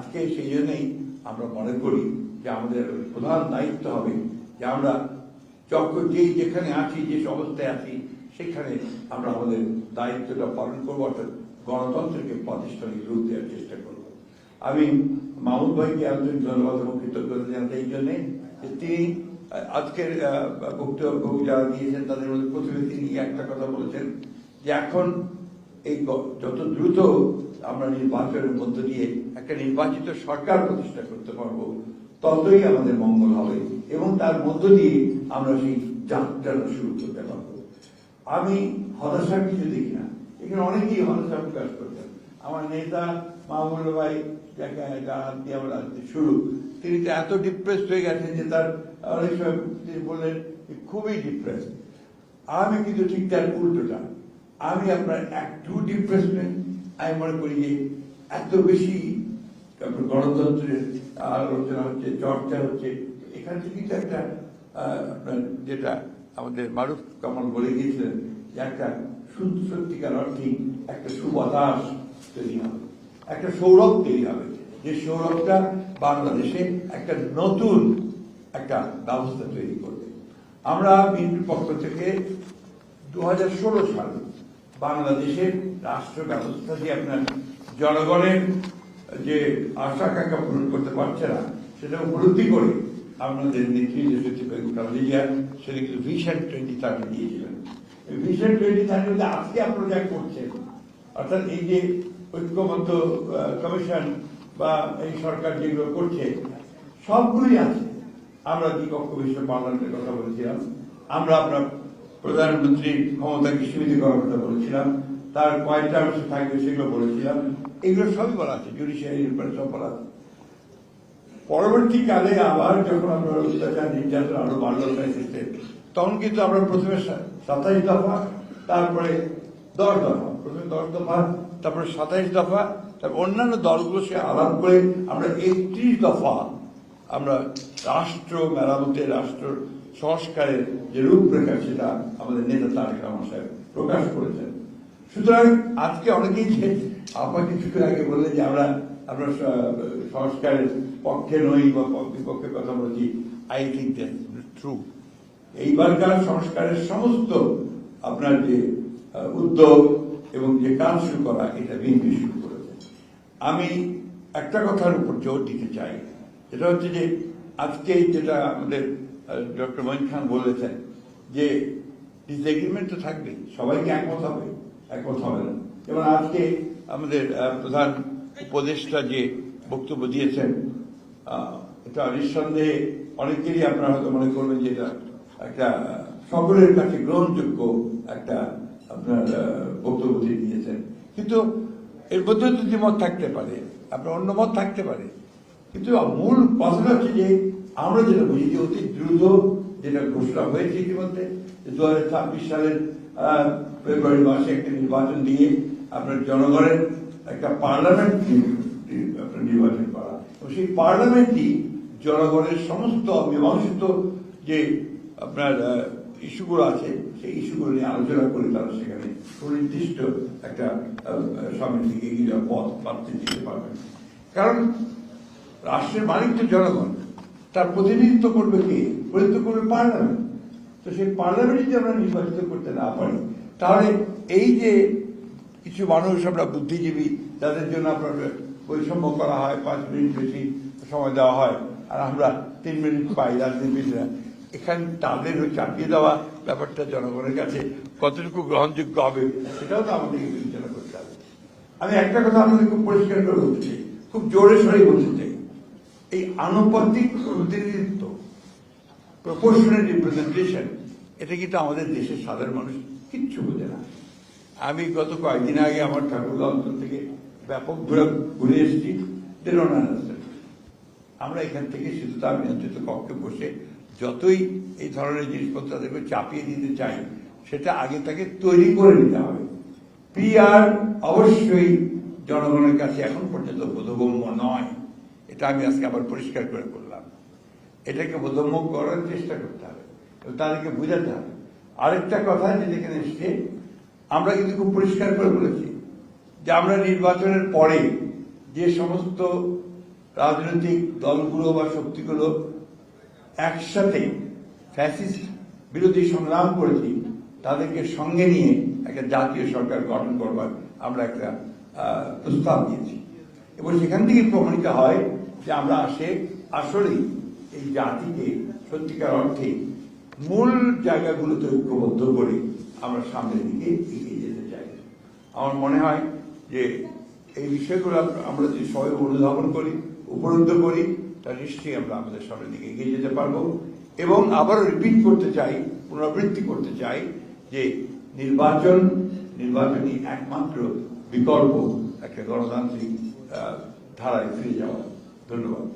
আজকে সেই জন্যই আমরা মনে করি যে আমাদের প্রধান দায়িত্ব হবে যে আমরা চক্র যেই যেখানে আছি, যে অবস্থায় আছি, সেখানে আমরা আমাদের দায়িত্বটা পালন করব, অর্থাৎ গণতন্ত্রকে প্রাতিষ্ঠানিক রূপ দেওয়ার চেষ্টা করব। আমি মামুন ভাইকে আন্তরিক ধন্যবাদ এবং কৃতজ্ঞতা জানাতে এই জন্যে যে তিনি, আজকের বক্তব্য যারা দিয়েছেন, তাদের মধ্যে প্রথমে তিনি একটা কথা বলেছেন যে এখন এই যত দ্রুত আমরা নির্বাচনের মধ্য দিয়ে একটা নির্বাচিত সরকার প্রতিষ্ঠা করতে পারব, ততই আমাদের মঙ্গল হবে এবং তার মধ্য দিয়ে আমরা সেই যাত্রাটা শুরু করতে পারব। আমি হতাশা কিছু দেখি না। এখানে অনেকেই হতাশা প্রকাশ করছেন। আমার নেতা মাহমুদ ভাই যাকে আমরা শুরু। তিনি তো এত ডিপ্রেসড হয়ে গেছেন যে তার, অনেক সময় তিনি বললেন খুবই ডিপ্রেস আমি কিন্তু ঠিক তার উল্টোটা। আমি আপনার একটু ডিপ্রেসমেন্ট আমি মনে করি যে এত বেশি গণতন্ত্রের আলোচনা হচ্ছে চর্চা হচ্ছে, এখান থেকে কিন্তু একটা আপনার যেটা আমাদের মারুফ কামাল বলে গিয়েছিলেন যে একটা সত্যিকার অর্থে একটা সুবাতাস তৈরি হবে, একটা সৌরভ তৈরি হবে। যে সৌরভটা বাংলাদেশে একটা নতুন একটা ব্যবস্থা তৈরি করবে। আমরা বিএনপির পক্ষ থেকে দু সালে বাংলাদেশের রাষ্ট্র ব্যবস্থা যে আপনার জনগণের যে আশা আকাঙ্ক্ষা পূরণ করতে পারছে না, সেটা উপলব্ধি করে আপনাদের নেত্রী সেটা কিন্তু ভিশন টোয়েন্টি থার্টি দিয়েছিলেন। ভিশন টোয়েন্টি থার্টিতে আজকে আপনারা যা করছেন, অর্থাৎ এই যে ঐক্যবদ্ধ কমিশন বা এই সরকার যেগুলো করছে, সবগুলোই আছে। আমরা দ্বিপক্ষ বিশ্ব পার্লামেন্টের কথা বলেছিলাম। আমরা আপনার প্রধানমন্ত্রীর ক্ষমতাকে সীমিত করার কথা বলেছিলাম, তার কয়টা অংশ থাকবে সেগুলো বলেছিলাম, এগুলো সবই বলা আছে জুডিশিয়ারির ব্যাপারে সব বলা আছে। পরবর্তীকালে আবার যখন আমরা অত্যাচার, নির্যাতন আরও বাড়লো ফ্যাসিস্টের তখন কিন্তু আমরা প্রথমে সাতাইশ দফা, তারপরে দশ দফা, প্রথমে দশ দফা, তারপরে সাতাইশ দফা, তারপর অন্যান্য দলগুলো সে আলাপ করে আমরা একত্রিশ দফা আমরা রাষ্ট্র মেরামতের রাষ্ট্র সংস্কারের যে রূপরেখা সেটা আমাদের নেতা তারেক রহমান সাহেব প্রকাশ করেছেন। সুতরাং আজকে অনেকেই যে আপনার কিছুক্ষণ আগে বললেন যে আমরা আমরা সংস্কারের পক্ষে নই বা প- বিপক্ষে কথা বলছি আই থিঙ্ক ট্রু এইবারকার সংস্কারের সমস্ত আপনার যে উদ্যোগ এবং যে কাজ শুরু করা, এটা বিএনপি শুরু করেছে। আমি একটা কথার উপর জোর দিতে চাই। সেটা হচ্ছে যে আজকে যেটা আমাদের ডক্টর মঈন খান বলেছেন যে ডিসএগ্রিমেন্ট তো থাকবেই, সবাইকে একমত হবে একমত হবে না। যেমন আজকে আমাদের প্রধান উপদেষ্টা যে বক্তব্য দিয়েছেন এটা নিঃসন্দেহে অনেকেরই আপনারা হয়তো মনে করবেন যে এটা একটা, সকলের কাছে গ্রহণযোগ্য একটা আপনার বক্তব্য দিয়ে দিয়েছেন। কিন্তু এর মধ্যে তো দ্বিমত থাকতে পারে, আপনার অন্য মত থাকতে পারে। কিন্তু মূল কথাটা হচ্ছে যে, আমরা যেটা বুঝি যে অতি দ্রুত যেটা ঘোষণা হয়েছে ইতিমধ্যে দু হাজার ছাব্বিশ সালের ফেব্রুয়ারি মাসে একটা নির্বাচন দিয়ে আপনার জনগণের একটা পার্লামেন্ট আপনার নির্বাচন করা। সেই পার্লামেন্টই জনগণের সমস্ত মীমাংসিত যে আপনার ইস্যুগুলো আছে, সেই ইস্যুগুলো নিয়ে আলোচনা করে তারা সেখানে সুনির্দিষ্ট একটা সামনের দিকে পথ প্রাপ্তি দিতে পারবেন। কারণ রাষ্ট্রের মালিক তো জনগণ। তার প্রতিনিধিত্ব করবে কে? প্রতিনিধিত্ব করবে পার্লামেন্ট। তো সেই পার্লামেন্ট যদি আমরা নির্বাচিত করতে না পারি, তাহলে এই যে কিছু মানুষ আমরা বুদ্ধিজীবী, যাদের জন্য আপনার বৈষম্য করা হয়, পাঁচ মিনিট বেশি সময় দেওয়া হয়, আর আমরা তিন মিনিট পাই রাজনীতিবিদরা, এখানে তাদের চাপিয়ে দেওয়া ব্যাপারটা জনগণের কাছে কতটুকু গ্রহণযোগ্য হবে, সেটাও তো আমাদেরকে বিবেচনা করতে হবে। আমি একটা কথা আপনাদের খুব পরিষ্কার করে বলতে চাই, খুব জোরে সরে বলতে চাই। এই আনুপাতিক প্রতিনিধিত্ব প্রপোর্শনাল রিপ্রেজেন্টেশন এটা কিন্তু আমাদের দেশের সাধারণ মানুষ কিচ্ছু বোঝে না। আমি গত কয়েকদিন আগে আমার ঠাকুরগাঁ অঞ্চল থেকে ব্যাপক ঘুরে ঘুরে এসেছি আমরা এখান থেকে শুধু তার নিয়ন্ত্রিত কক্ষে বসে যতই এই ধরনের জিনিসপত্র তাদেরকে চাপিয়ে দিতে চাই, সেটা আগে তাকে তৈরি করে নিতে হবে। পিআর অবশ্যই জনগণের কাছে এখন পর্যন্ত বোধগম্য নয়। এটা আমি আজকে আবার পরিষ্কার করে বললাম। এটাকে বোধগম্য করার চেষ্টা করতে হবে। তাদেরকে বোঝাতে হবে। আরেকটা কথা যেটা এখানে এসছে, আমরা কিন্তু খুব পরিষ্কার করে বলেছি যে আমরা নির্বাচনের পরে যে সমস্ত রাজনৈতিক দলগুলো বা শক্তিগুলো একসাথে ফ্যাসিস্ট বিরোধী সংগ্রাম করেছি, তাদেরকে সঙ্গে নিয়ে একটা জাতীয় সরকার গঠন করবার আমরা একটা প্রস্তাব দিয়েছি। এবং সেখান থেকে প্রমাণিত হয় যে আমরা আসে আসলেই এই জাতিকে সত্যিকার অর্থে মূল জায়গাগুলোতে ঐক্যবদ্ধ করে আমরা সামনের দিকে এগিয়ে যেতে চাই। আমার মনে হয় যে এই বিষয়গুলো আমরা যদি সবাই অনুধাবন করি, উপলব্ধ করি তা নিশ্চয়ই আমরা আমাদের সামনের দিকে এগিয়ে যেতে পারব। এবং আবারও রিপিট করতে চাই, পুনরাবৃত্তি করতে চাই যে নির্বাচন, নির্বাচনই একমাত্র বিকল্প, একটা গণতান্ত্রিক ধারায় ফিরে যাওয়া। ধন্যবাদ।